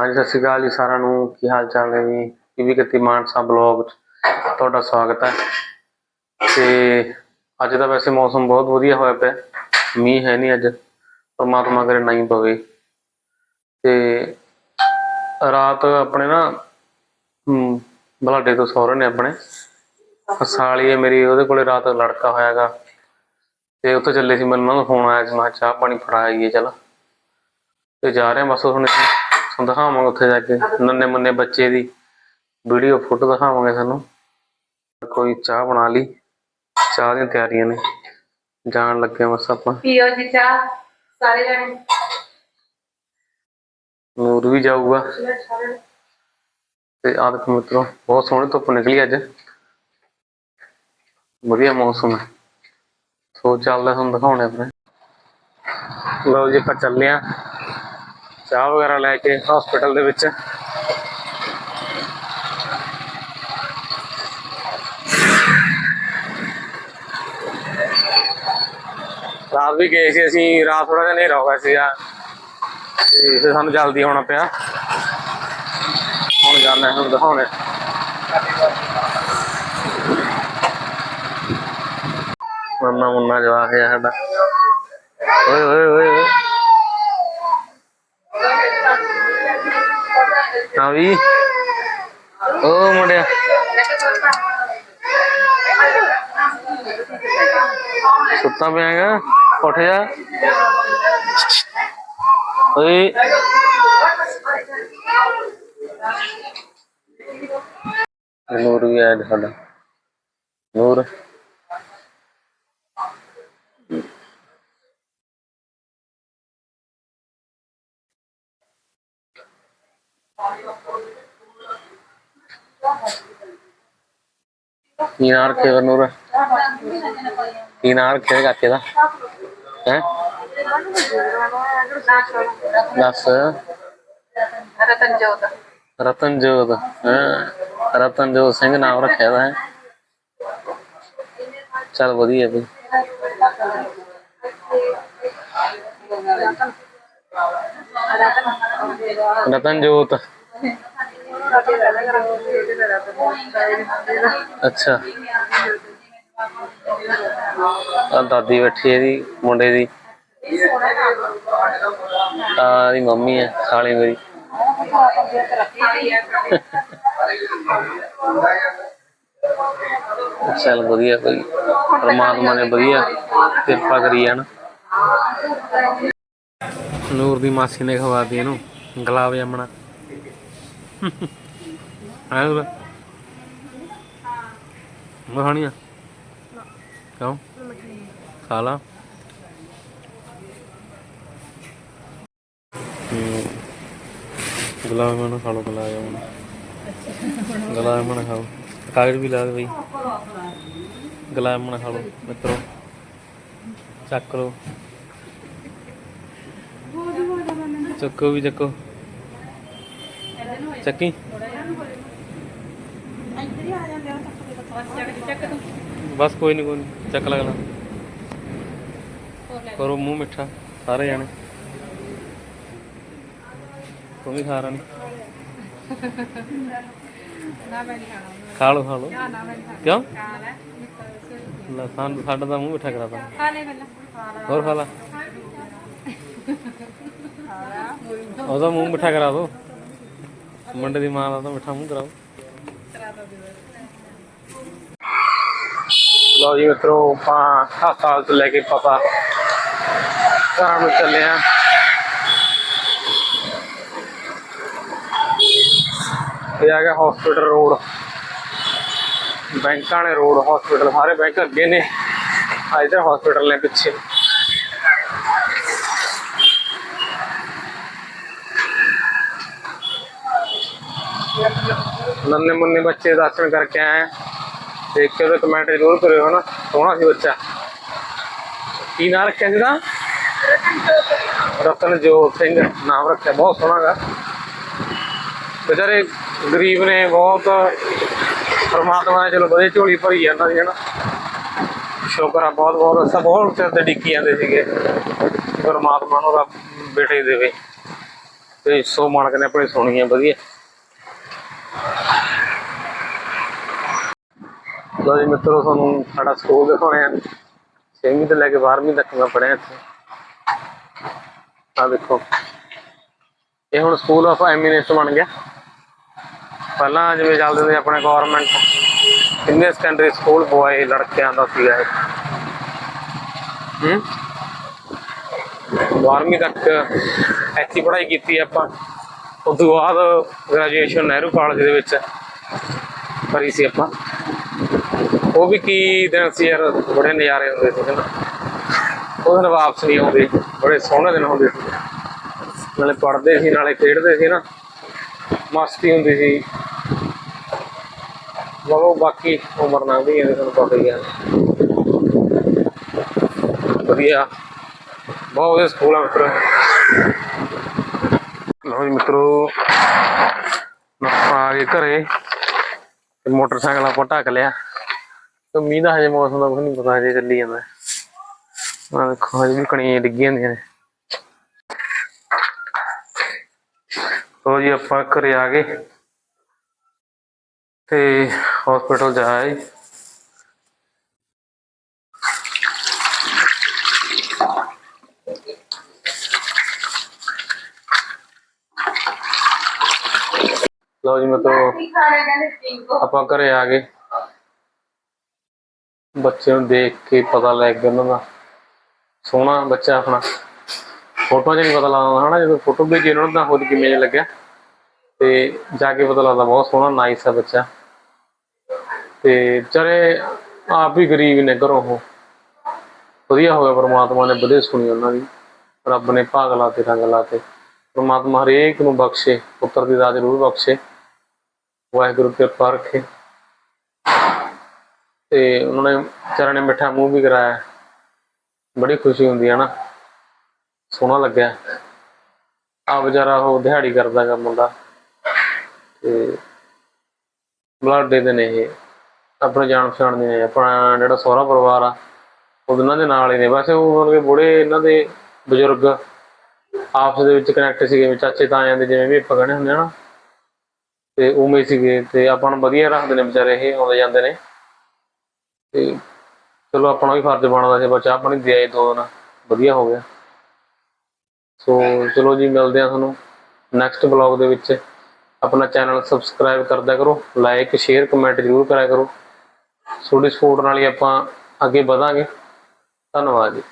ਹਾਂਜੀ ਸਤਿ ਸ਼੍ਰੀ ਅਕਾਲ ਜੀ ਸਾਰਿਆਂ ਨੂੰ। ਕੀ ਹਾਲ ਚਾਲ ਨੇ ਜੀ? ਪੀਵੀ ਕੱਤੀ ਮਾਨਸਾ ਬਲੌਗ 'ਚ ਤੁਹਾਡਾ ਸਵਾਗਤ ਹੈ। ਤੇ ਅੱਜ ਦਾ ਵੈਸੇ ਮੌਸਮ ਬਹੁਤ ਵਧੀਆ ਹੋਇਆ ਪਿਆ। ਮੀਂਹ ਹੈ ਨਹੀਂ ਅੱਜ। ਪਰਮਾਤਮਾ ਕਰੇ ਨਹੀਂ ਪਵੇ। ਤੇ ਰਾਤ ਆਪਣੇ ਨਾ ਹਮ, ਬਲਾਡੇ ਤੋਂ ਸਹੁਰੇ ਨੇ ਆਪਣੇ। ਸਾਲੀ ਹੈ ਮੇਰੀ ਉਹਦੇ ਕੋਲੇ ਰਾਤ ਲੜਕਾ ਹੋਇਆਗਾ। ਤੇ ਉੱਥੇ ਚੱਲੇ ਸੀ ਮੈਨੂੰ ਉਹਨਾਂ ਦਾ ਫੋਨ ਆਇਆ ਸੀ। ਮੈਂ ਚਾਹ ਪਾਣੀ ਫੜਾ ਆਈਏ ਚਲ। ਤੇ ਜਾ ਰਹੇ ਬਸ ਹੁਣ ਅਸੀਂ ਦਿਖਾਵਾਂਗੇ ਉੱਥੇ ਜਾ ਕੇ ਨੰਨੇ ਮੁੰਨੇ ਬੱਚੇ ਦੀ ਵੀਡੀਓ ਫੋਟੋ ਦਿਖਾਵਾਂਗੇ ਸਾਨੂੰ ਕੋਈ ਚਾਹ ਬਣਾ ਲਈ ਚਾਹ ਦੀਆਂ ਤਿਆਰੀਆਂ ਨੇ ਜਾਣ ਲੱਗੇ ਬਸ ਆਪਾਂ। ਪੀਓ ਜੀ ਚਾਹ ਸਾਰੇ ਜਣੇ। ਨੂਰ ਵੀ ਜਾਊਗਾ। ਤੇ ਆਦਕ ਮਿੱਤਰੋ ਬਹੁਤ ਸੋਹਣੀ ਧੁੱਪ ਨਿਕਲੀ ਅੱਜ। ਵਧੀਆ ਮੌਸਮ ਹੈ। ਸੋ ਚੱਲਦਾ ਤੁਹਾਨੂੰ ਦਿਖਾਉਣੇ ਆਪਣੇ। ਲਓ ਜੀ ਆਪਾਂ ਚੱਲੇ ਆ ਚਾਹ ਵਗੈਰਾ ਲੈ ਕੇ ਹਸਪੀਟਲ ਦੇ ਵਿੱਚ। ਰਾਤ ਵੀ ਗਏ ਸੀ ਅਸੀਂ, ਰਾਤ ਥੋੜਾ ਜਿਹਾ ਹਨੇਰਾ ਹੋ ਗਿਆ ਸੀਗਾ। ਤੇ ਫਿਰ ਸਾਨੂੰ ਜਲਦੀ ਆਉਣਾ ਪਿਆ। ਹੁਣ ਜਾਣਾ ਹੁਣ ਦਿਖਾਉਣੇ। ਮੰਮਾ ਮੁੰਨਾ ਜਵਾ ਹੈ ਸਾਡਾ ਓਏ ਓਏ ਓਏ। ਹਾਂ ਵੀ। ਓ ਮੁੰਡਿਆ। ਸੁੱਤਾ ਪਿਆਗਾ। ਉੱਠ ਜਾ। ਓਏ। ਨੂਰ ਵੀ ਆਇਆ ਸਾਡਾ। ਨੂਰ। ਕੀ ਨਾਂ ਰੱਖੇਗਾ ਨੂਰ ਕੀ ਨਾਂ ਰੱਖੇਗਾ ਕਾਕੇ ਦਾ ਹੈ ਦੱਸ ਰਤਨਜੋਤ ਰਤਨਜੋਤ ਹਾਂ ਰਤਨਜੋਤ ਸਿੰਘ ਨਾਮ ਰੱਖਿਆ ਦਾ ਹੈ ਚਲ ਵਧੀਆ ਬਈ ਰਤਨਜੋਤ। ਅੱਛਾ। ਆ ਦਾਦੀ ਬੈਠੀ ਹੈ ਇਹਦੀ, ਮੁੰਡੇ ਦੀ। ਆ ਦੀ ਮੰਮੀ ਹੈ, ਸਾਲੀ ਮੇਰੀ। ਚੱਲ ਵਧੀਆ ਕੋਈ। ਪਰਮਾਤਮਾ ਨੇ ਵਧੀਆ ਕਿਰਪਾ ਕਰੀ ਹੈ ਨਾ। ਨੂਰ ਦੀ ਮਾਸੀ ਨੇ ਖਵਾਤੀ ਇਹਨੂੰ, ਗੁਲਾਬ ਜਾਮਣਾ। ਆਇਆ ਨੂਰ ਮੈਂ ਕਿਉਂ? ਖਾ ਲਾ। ਗੁਲਾਬ ਜਾਮਣਾ ਖਾ ਲਓ, ਗੁਲਾਬ ਜਾਮਣਾ। ਗੁਲਾਬ ਜਾਮਣਾ ਖਾਓ। ਕਾਗਜ਼ ਵੀ ਲਾ ਦੇ ਬਈ। ਗੁਲਾਬ ਜਾਮਣਾ ਖਾ ਲੋ ਮਿੱਤਰੋ। ਚੱਕ ਲਓ। ਚੱਕੋ ਵੀ ਚੱਕੋ। ਚੱਕੀ। ਬਸ ਕੋਈ ਨਹੀਂ ਕੋਈ ਨੀ, ਚੱਕ ਲਗਲਾ ਕਰੋ ਮੂੰਹ ਮਿੱਠਾ ਸਾਰੇ ਜਾਣੇ। ਤੂੰ ਵੀ ਖਾ ਰਾਣੀ। ਖਾ ਲਓ ਖਾ ਲਓ। ਕਿਉਂ? ਲੈ ਸਾਡਾ ਤਾਂ ਮੂੰਹ ਮਿੱਠਾ ਕਰਾਤਾ। ਲੈ ਹੋਰ ਖਾ ਲਾ। ਉਹਦਾ ਮੂੰਹ ਮਿੱਠਾ ਕਰਾ ਦੋ। ਮੁੰਡੇ ਦੀ ਮਾਂ ਦਾ ਤਾਂ ਮਿੱਠਾ ਮੂੰਹ ਕਰਾਓ। ਲਓ ਜੀ ਮਿੱਤਰੋ, ਆਪਾਂ ਹਸਪਤਾਲ ਤੋਂ ਲੈ ਕੇ ਪਤਾ ਘਰਾਂ ਨੂੰ ਚੱਲੇ ਆ ਇਹ ਆ ਗਿਆ ਹਸਪੀਟਲ ਰੋਡ ਬੈਂਕਾਂ ਨੇ ਰੋਡ ਹਸਪੀਟਲ ਸਾਰੇ ਬੈਂਕ ਅੱਗੇ ਨੇ। ਆ ਇਧਰ ਹਸਪੀਟਲ ਨੇ ਪਿੱਛੇ। ਨੰਨੇ ਮੁੰਨੇ ਬੱਚੇ ਦਰਸ਼ਨ ਕਰਕੇ ਆਏ ਆ। ਦੇਖ ਕੇ ਉਹਦੇ ਕਮੈਂਟ ਜ਼ਰੂਰ ਕਰਿਓ, ਹਨਾ? ਸੋਹਣਾ ਸੀ ਬੱਚਾ। ਕੀ ਨਾਮ ਰੱਖਿਆ ਸੀ ਰਤਨ ਜੋਤ ਸਿੰਘ, ਨਾਮ ਰੱਖਿਆ, ਬਹੁਤ ਸੋਹਣਾ ਗਾ। ਵਿਚਾਰੇ ਗਰੀਬ ਨੇ ਬਹੁਤ ਪਰਮਾਤਮਾ ਨੇ ਚਲੋ ਵਧੀਆ ਝੋਲੀ ਭਰੀ ਜਾਂਦਾ ਸੀ, ਹਨਾ? ਸ਼ੁਕਰ ਆ, ਬਹੁਤ ਬਹੁਤ ਅਸਾਂ ਬਹੁਤ ਚਿਰ ਤੇ ਡਿੱਕੀ ਜਾਂਦੇ ਸੀਗੇ। ਪਰਮਾਤਮਾ ਨੂੰ ਰੱਬ ਬੇਟੇ ਦੇਵੇ। ਤੇ ਸੋ ਮਾਲਕ ਨੇ ਆਪਣੀ ਸੁਣੀ ਹੈ ਵਧੀਆ। ਲੋ ਜੀ ਮਿੱਤਰੋ, ਤੁਹਾਨੂੰ ਸਾਡਾ ਸਕੂਲ ਦਿਖਾਉਣੇ ਆ। 6ਵੀਂ ਤੋਂ ਲੈ ਕੇ 12ਵੀਂ ਤੱਕ ਮੈਂ ਪੜ੍ਹਿਆ ਇੱਥੇ। ਆ ਦੇਖੋ। ਇਹ ਹੁਣ ਸਕੂਲ ਆਫ ਐਮੀਨੈਂਸ ਬਣ ਗਿਆ। ਪਹਿਲਾਂ ਜਿਵੇਂ ਚੱਲਦੇ ਸੀ ਆਪਣੇ government senior secondary school boy ਲੜਕਿਆਂ ਦਾ ਸੀਗਾ ਇਹ। ਹੂੰ? 12ਵੀਂ ਤੱਕ ਇੱਥੇ ਪੜ੍ਹਾਈ ਕੀਤੀ ਆਪਾਂ। ਉਸ ਤੋਂ ਬਾਅਦ ਗ੍ਰੈਜੂਏਸ਼ਨ ਨਹਿਰੂ ਕਾਲਜ ਦੇ ਵਿੱਚ ਕਰੀ ਸੀ ਆਪਾਂ। ਉਹ ਵੀ ਕੀ ਦਿਨ ਸੀ ਯਾਰ, ਬੜੇ ਨਜ਼ਾਰੇ ਹੁੰਦੇ ਸੀ ਨਾ ਉਹ ਦਿਨ ਵਾਪਸ ਨਹੀਂ ਆਉਂਦੇ, ਬੜੇ ਸੋਹਣੇ ਦਿਨ ਹੁੰਦੇ ਸੀ। ਨਾਲੇ ਪੜ੍ਹਦੇ ਸੀ, ਨਾਲੇ ਖੇਡਦੇ ਸੀ ਨਾ। ਮਸਤੀ ਹੁੰਦੀ ਸੀ। ਬਾਬਾ ਬਾਕੀ ਉਮਰ ਲੰਘਦੀ ਜਾਂਦੀ ਤੁਹਾਨੂੰ ਪਤਾ ਹੀ ਹੈ। ਵਧੀਆ। ਬਹੁਤ ਵਧੀਆ ਸਕੂਲ ਆ ਮਿੱਤਰੋ। ਲਓ ਜੀ ਮਿੱਤਰੋ, ਆਪਾਂ ਆ ਗਏ ਘਰੇ। ਤੇ ਮੋਟਰਸਾਈਕਲ ਆਪਾਂ ਢੱਕ ਲਿਆ। ਤੇ ਮੀਂਹ ਦਾ ਹਜੇ ਮੌਸਮ ਦਾ ਕੁਝ ਨਹੀਂ ਪਤਾ, ਹਜੇ ਚੱਲੀ ਜਾਂਦਾ। ਆ ਦੇਖੋ, ਹਜੇ ਵੀ ਕਣੀਆਂ ਡਿੱਗੀਆਂ ਹੁੰਦੀਆਂ ਨੇ। ਲਓ ਜੀ, ਆਪਾਂ ਘਰੇ ਆ ਗਏ। ਤੇ ਹਸਪੀਟਲ ਜਾਏ ਲਓ ਜੀ ਮਤਲਬ ਆਪਾਂ ਘਰੇ ਆ ਗਏ। ਬੱਚੇ ਨੂੰ ਦੇਖ ਕੇ ਪਤਾ ਲੱਗ ਗਿਆ ਉਹਨਾਂ ਦਾ। ਸੋਹਣਾ ਬੱਚਾ ਆਪਣਾ। ਫੋਟੋ 'ਚ ਨਹੀਂ ਪਤਾ ਲੱਗਦਾ ਹਨਾ ਜਦੋਂ ਫੋਟੋ ਭੇਜੀ ਉਹਨਾਂ ਨੂੰ ਤਾਂ ਖੁਦ ਕਿਵੇਂ ਲੱਗਿਆ। ਤੇ ਜਾ ਕੇ ਪਤਾ ਲੱਗਦਾ ਬਹੁਤ ਸੋਹਣਾ ਨਾਈਸ ਆ ਬੱਚਾ। ਤੇ ਵਿਚਾਰੇ ਆਪ ਹੀ ਗਰੀਬ ਨੇ ਘਰੋਂ ਉਹ। ਵਧੀਆ ਹੋ ਗਿਆ ਪਰਮਾਤਮਾ ਨੇ ਵਧੇ ਸੁਣੀ ਉਹਨਾਂ ਦੀ। ਰੱਬ ਨੇ ਭਾਗ ਲਾਤੇ ਰੰਗ ਲਾਤੇ। ਪਰਮਾਤਮਾ ਹਰੇਕ ਨੂੰ ਬਖਸ਼ੇ ਪੁੱਤਰ ਦੀ ਦਾਤ ਜ਼ਰੂਰ ਬਖਸ਼ੇ। ਵਾਹਿਗੁਰੂ ਕਿਰਪਾ ਰੱਖੇ ਤੇ ਉਹਨਾਂ ਨੇ ਵਿਚਾਰਿਆਂ ਨੇ ਮਿੱਠਾ ਮੂੰਹ ਵੀ ਕਰਾਇਆ। ਬੜੀ ਖੁਸ਼ੀ ਹੁੰਦੀ ਹੈ ਨਾ। ਸੋਹਣਾ ਲੱਗਿਆ। ਆ ਵਿਚਾਰਾ ਉਹ ਦਿਹਾੜੀ ਕਰਦਾ ਗਾ ਮੁੰਡਾ। ਤੇ ਬਲੱਡੇ ਦੇ ਨੇ ਇਹ, ਆਪਣੇ ਜਾਣ ਪਛਾਣ ਦੇ ਨੇ, ਆਪਣਾ ਜਿਹੜਾ ਸਹੁਰਾ ਪਰਿਵਾਰ ਆ ਉਹਨਾਂ ਦੇ ਨਾਲ ਹੀ ਨੇ। ਵੈਸੇ ਉਹ ਮਤਲਬ ਕਿ ਬੁੜੇ ਇਹਨਾਂ ਦੇ ਬਜ਼ੁਰਗ ਆਪਸ ਦੇ ਵਿੱਚ ਕਨੈਕਟ ਸੀਗੇ, ਚਾਚੇ ਤਾਇਆਂ ਦੇ ਜਿਵੇਂ ਵੀ ਆਪਾਂ ਕਹਿੰਦੇ ਹੁੰਦੇ ਆ ਨਾ। ਤੇ ਉਵੇਂ ਸੀਗੇ ਤੇ ਆਪਾਂ ਨੂੰ ਵਧੀਆ ਰੱਖਦੇ ਨੇ ਵਿਚਾਰੇ, ਇਹ ਆਉਂਦੇ ਜਾਂਦੇ ਨੇ। ਤੇ ਚਲੋ ਆਪਣਾ ਵੀ ਫਰਜ਼ ਬਣਦਾ ਸੀ ਬੱਚਾ ਆਪਣੀ ਦੇ ਆਏ ਦੋ ਦਿਨ, ਵਧੀਆ ਹੋ ਗਿਆ। ਸੋ ਚਲੋ ਜੀ, ਮਿਲਦੇ ਆ ਤੁਹਾਨੂੰ ਨੈਕਸਟ ਬਲੌਗ ਦੇ ਵਿੱਚ। ਆਪਣਾ ਚੈਨਲ ਸਬਸਕ੍ਰਾਈਬ ਕਰਦਾ ਕਰੋ ਲਾਈਕ ਸ਼ੇਅਰ ਕਮੈਂਟ ਜ਼ਰੂਰ ਕਰਿਆ ਕਰੋ। ਤੁਹਾਡੀ ਸਪੋਰਟ ਨਾਲ ਹੀ ਆਪਾਂ ਅੱਗੇ ਵਧਾਂਗੇ। ਧੰਨਵਾਦ ਜੀ।